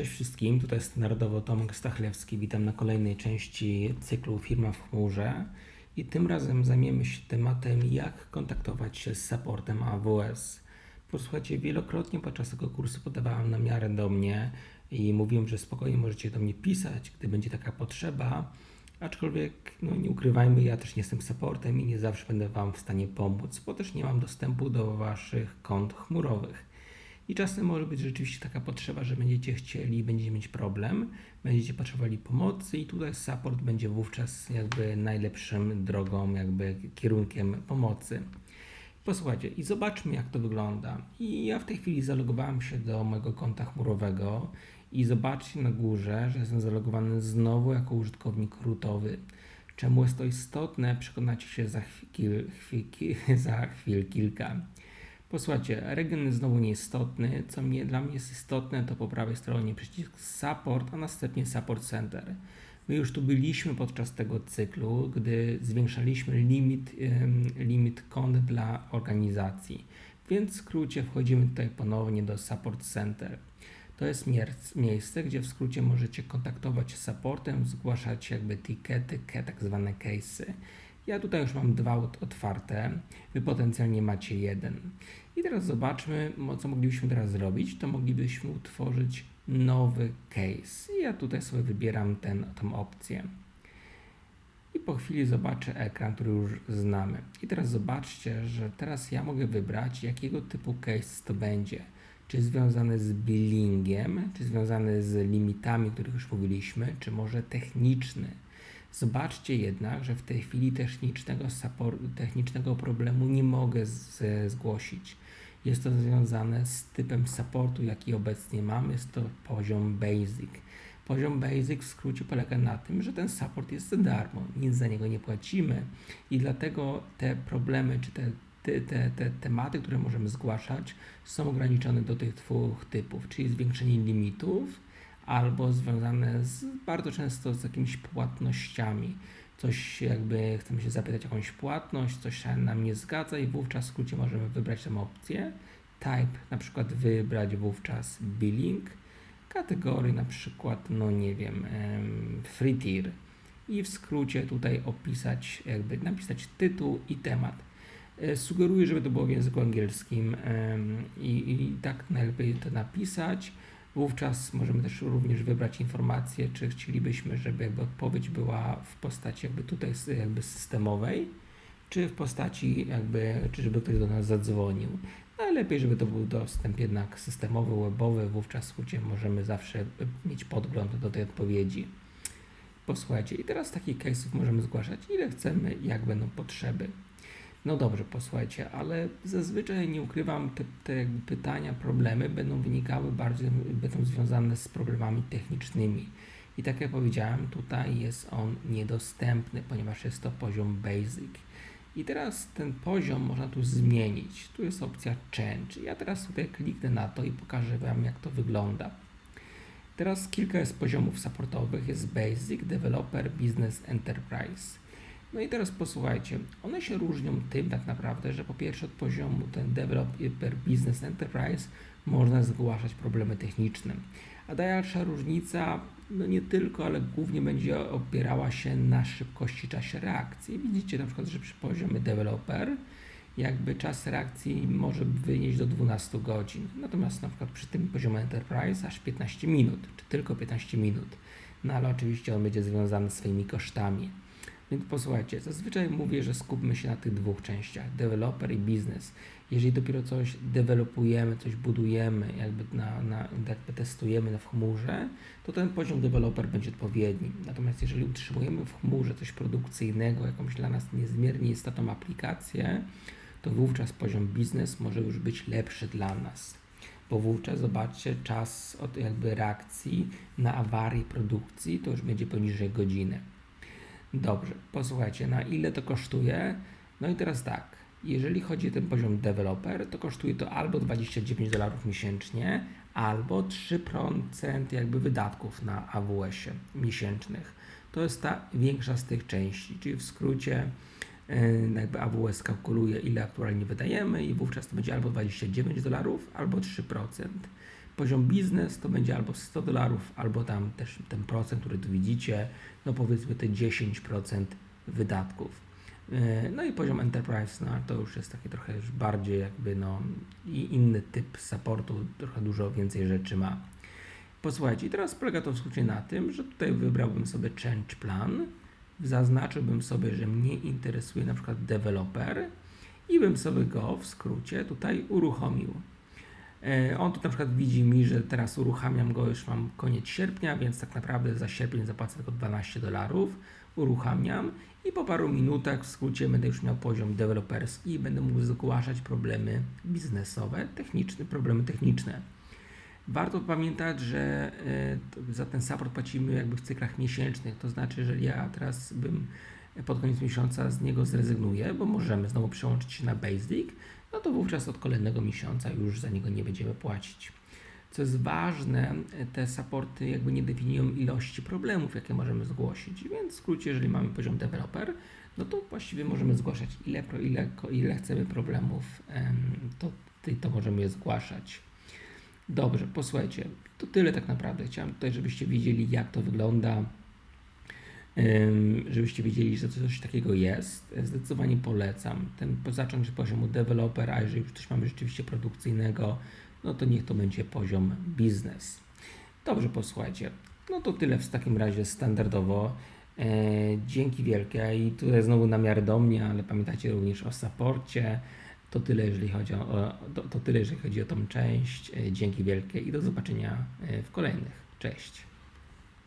Cześć wszystkim, tutaj jest Narodowo Tomek Stachlewski. Witam na kolejnej części cyklu Firma w chmurze. I tym razem zajmiemy się tematem, jak kontaktować się z supportem AWS. Posłuchajcie, wielokrotnie podczas tego kursu podawałem namiarę do mnie i mówiłem, że spokojnie możecie do mnie pisać, gdy będzie taka potrzeba. Aczkolwiek, no nie ukrywajmy, ja też nie jestem supportem i nie zawsze będę Wam w stanie pomóc, bo też nie mam dostępu do Waszych kont chmurowych. I czasem może być rzeczywiście taka potrzeba, że będziecie chcieli, będziecie mieć problem, będziecie potrzebowali pomocy i tutaj support będzie wówczas jakby najlepszym drogą, jakby kierunkiem pomocy. Posłuchajcie i zobaczmy jak to wygląda. I ja w tej chwili zalogowałem się do mojego konta chmurowego i zobaczcie na górze, że jestem zalogowany znowu jako użytkownik rootowy. Czemu jest to istotne, przekonacie się za chwil, chwil, za chwil kilka. Posłuchajcie, region jest znowu nieistotny. Co mnie, dla mnie jest istotne, to po prawej stronie przycisk Support, a następnie Support Center. My już tu byliśmy podczas tego cyklu, gdy zwiększaliśmy limit, limit kont dla organizacji. Więc w skrócie wchodzimy tutaj ponownie do Support Center. To jest miejsce, gdzie w skrócie możecie kontaktować się z supportem, zgłaszać jakby tikety, tak zwane case'y. Ja tutaj już mam dwa otwarte, wy potencjalnie macie jeden. I teraz zobaczmy, co moglibyśmy teraz zrobić. To moglibyśmy utworzyć nowy case. I ja tutaj sobie wybieram ten, tę opcję. I po chwili zobaczę ekran, który już znamy. I teraz zobaczcie, że teraz ja mogę wybrać, jakiego typu case to będzie. Czy związany z billingiem, czy związany z limitami, o których już mówiliśmy, czy może techniczny. Zobaczcie jednak, że w tej chwili technicznego, technicznego problemu nie mogę zgłosić. Jest to związane z typem supportu, jaki obecnie mamy. Jest to poziom basic. Poziom basic w skrócie polega na tym, że ten support jest za darmo, nic za niego nie płacimy i dlatego te problemy czy te, te, te, te tematy, które możemy zgłaszać, są ograniczone do tych dwóch typów, czyli zwiększenie limitów albo związane z, bardzo często z jakimiś płatnościami. Coś jakby chcemy się zapytać jakąś płatność, coś się nam nie zgadza i wówczas w skrócie możemy wybrać tę opcję. Type na przykład wybrać wówczas billing, kategorii na przykład, no nie wiem, free tier i w skrócie tutaj opisać, jakby napisać tytuł i temat. E, sugeruję, żeby to było w języku angielskim i, i tak najlepiej to napisać. Wówczas możemy też również wybrać informację, czy chcielibyśmy, żeby jakby odpowiedź była w postaci jakby tutaj jakby systemowej, czy w postaci jakby, czy żeby ktoś do nas zadzwonił. Najlepiej, żeby to był dostęp jednak systemowy, webowy, wówczas skrócie możemy zawsze mieć podgląd do tej odpowiedzi. Posłuchajcie, i teraz takich case'ów możemy zgłaszać ile chcemy, jak będą potrzeby. No dobrze, posłuchajcie, ale zazwyczaj nie ukrywam, te, te pytania, problemy będą wynikały bardziej, będą związane z problemami technicznymi. I tak jak powiedziałem, tutaj jest on niedostępny, ponieważ jest to poziom basic. I teraz ten poziom można tu zmienić. Tu jest opcja change. Ja teraz tutaj kliknę na to i pokażę Wam, jak to wygląda. Teraz kilka jest poziomów supportowych. Jest Basic, Developer, Business, Enterprise. No i teraz posłuchajcie, one się różnią tym tak naprawdę, że po pierwsze od poziomu ten Developer Business Enterprise można zgłaszać problemy techniczne. A dalsza różnica, no nie tylko, ale głównie będzie opierała się na szybkości czasie reakcji. Widzicie na przykład, że przy poziomie developer jakby czas reakcji może wynieść do 12 godzin. Natomiast na przykład przy tym poziomie enterprise aż 15 minut, czy tylko 15 minut. No ale oczywiście on będzie związany swoimi kosztami. Więc posłuchajcie, zazwyczaj mówię, że skupmy się na tych dwóch częściach, developer i biznes. Jeżeli dopiero coś dewelopujemy, coś budujemy, jakby, na, na, jakby testujemy w chmurze, to ten poziom developer będzie odpowiedni. Natomiast jeżeli utrzymujemy w chmurze coś produkcyjnego, jakąś dla nas niezmiernie istotną aplikację, to wówczas poziom biznes może już być lepszy dla nas. Bo wówczas zobaczcie, czas od jakby reakcji na awarię produkcji to już będzie poniżej godziny. Dobrze, posłuchajcie, na ile to kosztuje? No i teraz tak, jeżeli chodzi o ten poziom developer, to kosztuje to albo 29 dolarów miesięcznie, albo 3% jakby wydatków na AWS-ie miesięcznych. To jest ta większa z tych części, czyli w skrócie e, jakby AWS kalkuluje ile aktualnie wydajemy i wówczas to będzie albo 29 dolarów, albo 3%. Poziom biznes to będzie albo 100 dolarów, albo tam też ten procent, który tu widzicie, no powiedzmy te 10% wydatków. E, No i poziom enterprise, no to już jest takie trochę już bardziej jakby no i inny typ supportu, trochę dużo więcej rzeczy ma. Posłuchajcie, i teraz polega to w skrócie na tym, że tutaj wybrałbym sobie change plan, zaznaczyłbym sobie, że mnie interesuje na przykład deweloper i bym sobie go w skrócie tutaj uruchomił. E, On tu na przykład widzi mi, że teraz uruchamiam go, już mam koniec sierpnia, więc tak naprawdę za sierpień zapłacę tylko 12 dolarów. Uruchamiam i po paru minutach w skrócie będę już miał poziom deweloperski i będę mógł zgłaszać problemy biznesowe, techniczne, problemy techniczne. Warto pamiętać, że e, za ten support płacimy jakby w cyklach miesięcznych, to znaczy, jeżeli ja teraz bym pod koniec miesiąca z niego zrezygnuję, bo możemy znowu przełączyć się na Basic, no to wówczas od kolejnego miesiąca już za niego nie będziemy płacić. Co jest ważne, te supporty jakby nie definiują ilości problemów, jakie możemy zgłosić, więc w skrócie, jeżeli mamy poziom deweloper, no to właściwie możemy zgłaszać ile, ile, ile chcemy problemów, em, to, to możemy je zgłaszać. Dobrze, posłuchajcie, to tyle tak naprawdę. Chciałem tutaj, żebyście wiedzieli, jak to wygląda, żebyście wiedzieli, że coś takiego jest. Zdecydowanie polecam. Ten zacząć z poziomu deweloper, a jeżeli już coś mamy rzeczywiście produkcyjnego, no to niech to będzie poziom biznes. Dobrze, posłuchajcie. No to tyle w takim razie standardowo. E, dzięki wielkie i tutaj znowu na miarę do mnie, ale pamiętajcie również o saporcie. To tyle, jeżeli chodzi o, o to, to tyle, jeżeli chodzi o tą część. E, Dzięki wielkie i do zobaczenia e, w kolejnych. Cześć.